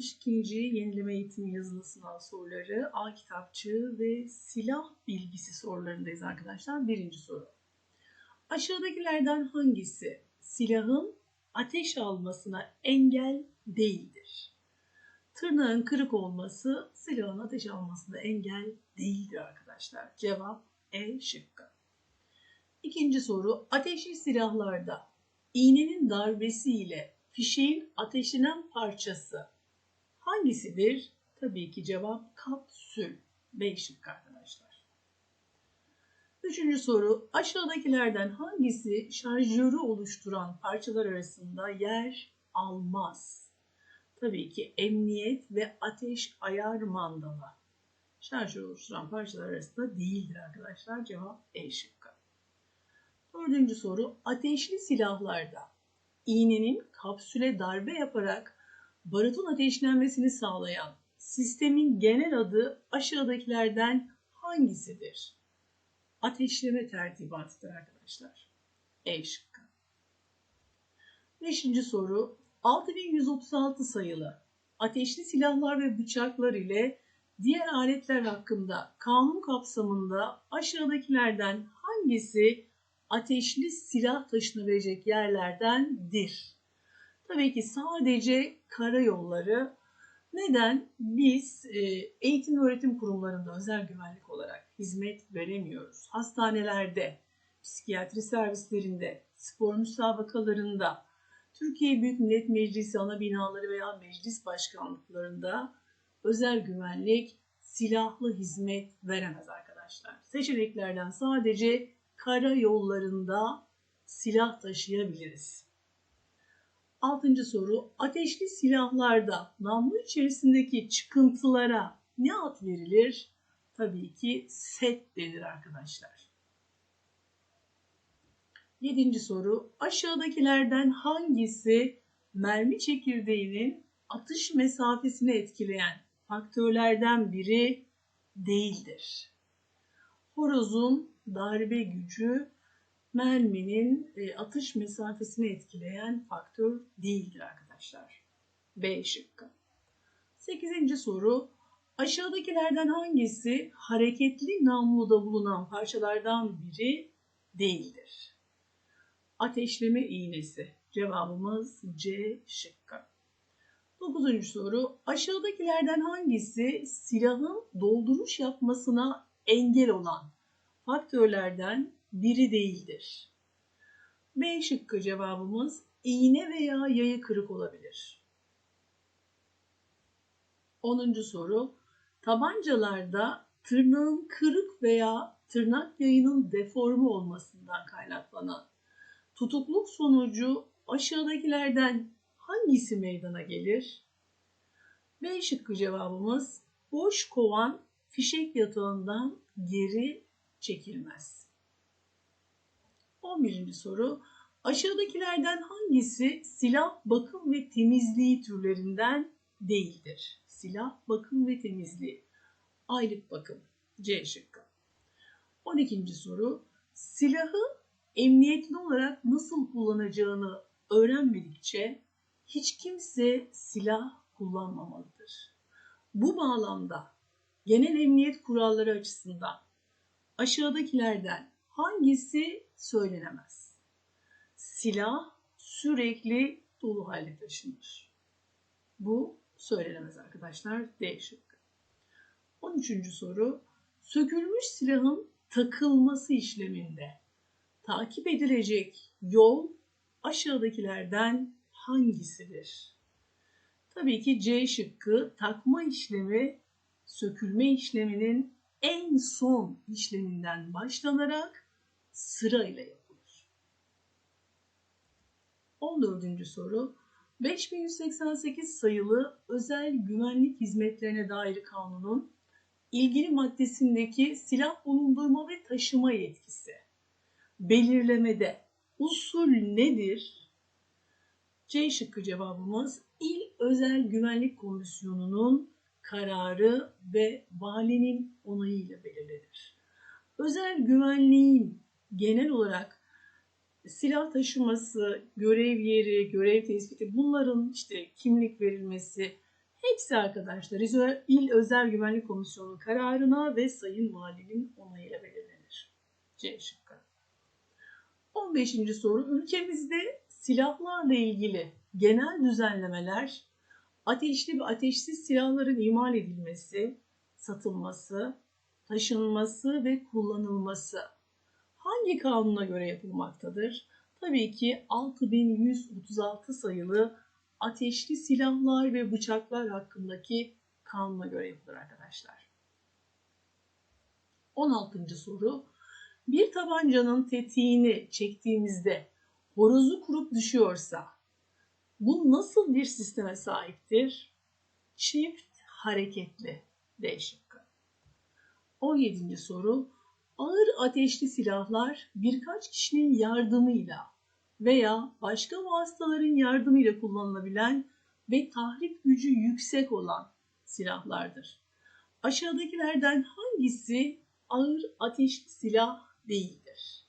62. yenileme eğitimi yazılı sınav soruları, A kitapçığı ve silah bilgisi sorularındayız arkadaşlar. Birinci soru. Aşağıdakilerden hangisi silahın ateş almasına engel değildir? Tırnağın kırık olması silahın ateş almasına engel değildir arkadaşlar. Cevap E şıkkı. İkinci soru. Ateşli silahlarda iğnenin darbesiyle fişeğin ateşlenen parçası hangisidir? Tabii ki cevap kapsül. B şıkkı arkadaşlar. Üçüncü soru. Aşağıdakilerden hangisi şarjörü oluşturan parçalar arasında yer almaz? Tabii ki emniyet ve ateş ayar mandalı. Şarjör oluşturan parçalar arasında değildir arkadaşlar. Cevap E şıkkı. Dördüncü soru. Ateşli silahlarda iğnenin kapsüle darbe yaparak barutun ateşlenmesini sağlayan sistemin genel adı aşağıdakilerden hangisidir? Ateşleme tertibatıdır arkadaşlar. E şıkkı. Beşinci soru. 6136 sayılı ateşli silahlar ve bıçaklar ile diğer aletler hakkında kanun kapsamında aşağıdakilerden hangisi ateşli silah taşınabilecek yerlerdendir. Tabii ki sadece karayolları neden biz e, eğitim öğretim kurumlarında özel güvenlik olarak hizmet veremiyoruz? Hastanelerde, psikiyatri servislerinde, spor müsabakalarında, Türkiye Büyük Millet Meclisi ana binaları veya meclis başkanlıklarında özel güvenlik silahlı hizmet veremez arkadaşlar. Seçeneklerden sadece kara yollarında silah taşıyabiliriz. Altıncı soru. Ateşli silahlarda namlu içerisindeki çıkıntılara ne ad verilir? Tabii ki set denir arkadaşlar. Yedinci soru. Aşağıdakilerden hangisi mermi çekirdeğinin atış mesafesini etkileyen faktörlerden biri değildir? Horozun darbe gücü merminin e, atış mesafesini etkileyen faktör değildir arkadaşlar. B şıkkı. Sekizinci soru. Aşağıdakilerden hangisi hareketli namluda bulunan parçalardan biri değildir? Ateşleme iğnesi. Cevabımız C şıkkı. Dokuzuncu soru. Aşağıdakilerden hangisi silahın dolduruş yapmasına engel olan faktörlerden biri değildir. B şıkkı cevabımız iğne veya yayı kırık olabilir. 10. soru tabancalarda tırnağın kırık veya tırnak yayının deforme olmasından kaynaklanan tutukluk sonucu aşağıdakilerden hangisi meydana gelir? B şıkkı cevabımız boş kovan fişek yatağından geri çekilmez. 11. soru. Aşağıdakilerden hangisi silah bakım ve temizliği türlerinden değildir? Silah bakım ve temizliği. Aylık bakım. C şıkkı. 12. soru. Silahı emniyetli olarak nasıl kullanacağını öğrenmedikçe hiç kimse silah kullanmamalıdır. Bu bağlamda genel emniyet kuralları açısından aşağıdakilerden hangisi söylenemez? Silah sürekli dolu halde taşınır. Bu söylenemez arkadaşlar. D şıkkı. 13. soru. Sökülmüş silahın takılması işleminde takip edilecek yol aşağıdakilerden hangisidir? Tabii ki C şıkkı takma işlemi sökülme işleminin en son işleminden başlanarak sırayla yapılır. 14. soru 5188 sayılı özel güvenlik hizmetlerine dair kanunun ilgili maddesindeki silah bulundurma ve taşıma yetkisi belirlemede usul nedir? C şıkkı cevabımız İl Özel Güvenlik Komisyonu'nun kararı ve valinin onayıyla belirlenir. Özel güvenliğin genel olarak silah taşıması, görev yeri, görev tespiti bunların işte kimlik verilmesi Hepsi arkadaşlar İl- Özel Güvenlik Komisyonu kararına ve Sayın Valinin onayıyla belirlenir. C şıkkı. 15. soru. Ülkemizde silahlarla ilgili genel düzenlemeler ateşli ve ateşsiz silahların imal edilmesi, satılması, taşınması ve kullanılması hangi kanuna göre yapılmaktadır? Tabii ki 6136 sayılı ateşli silahlar ve bıçaklar hakkındaki kanuna göre yapılır arkadaşlar. 16. soru. Bir tabancanın tetiğini çektiğimizde horozu kurup düşüyorsa bu nasıl bir sisteme sahiptir? Çift hareketli D şıkkı. 17. soru. Ağır ateşli silahlar birkaç kişinin yardımıyla veya başka vasıtaların yardımıyla kullanılabilen ve tahrip gücü yüksek olan silahlardır. Aşağıdakilerden hangisi ağır ateşli silah değildir?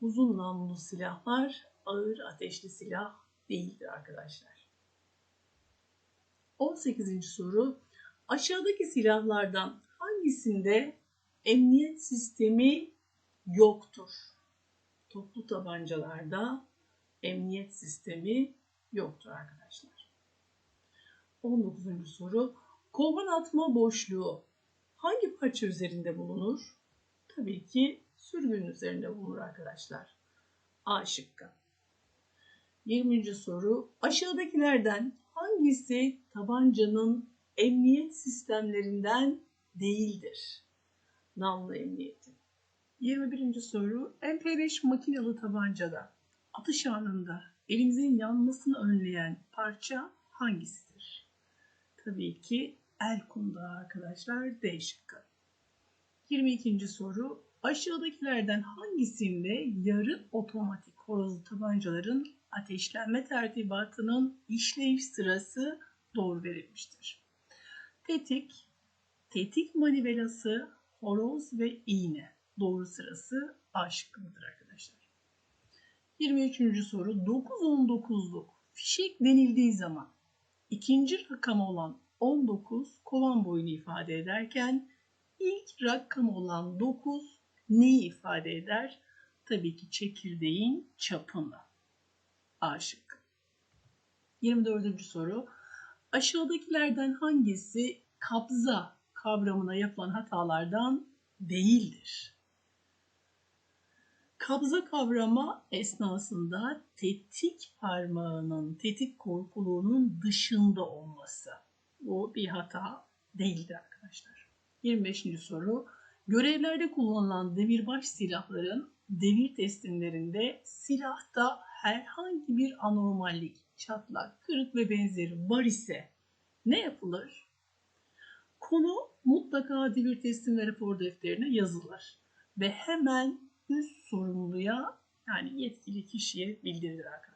Uzun namlulu silahlar ağır ateşli silah değildir arkadaşlar. 18. soru. Aşağıdaki silahlardan hangisinde emniyet sistemi yoktur? Toplu tabancalarda emniyet sistemi yoktur arkadaşlar. 19. soru. Kovan atma boşluğu hangi parça üzerinde bulunur? Tabii ki sürgün üzerinde bulunur arkadaşlar. A şıkkı. 20. soru. Aşağıdakilerden hangisi tabancanın emniyet sistemlerinden değildir? Namlu emniyeti. 21. soru. MP5 makinalı tabancada atış anında elimizin yanmasını önleyen parça hangisidir? Tabii ki el kundağı arkadaşlar D şıkkı. 22. soru. Aşağıdakilerden hangisinde yarı otomatik horozlu tabancaların ateşlenme tertibatının işleyiş sırası doğru verilmiştir? Tetik, tetik manivelası, horoz ve iğne. Doğru sırası A şıkkıdır arkadaşlar. 23. soru 9-19'luk fişek denildiği zaman ikinci rakam olan 19 kovan boyunu ifade ederken ilk rakam olan 9 neyi ifade eder? Tabii ki çekirdeğin çapını. A şıkkı. 24. soru. Aşağıdakilerden hangisi kabza kavramına yapılan hatalardan değildir? Kabza kavrama esnasında tetik parmağının, tetik korkuluğunun dışında olması. Bu bir hata değildir arkadaşlar. 25. soru. Görevlerde kullanılan demirbaş silahların devir teslimlerinde silahta herhangi bir anormallik, çatlak, kırık ve benzeri var ise ne yapılır? Konu mutlaka devir teslim ve rapor defterine yazılır ve hemen üst sorumluya yani yetkili kişiye bildirilir arkadaşlar.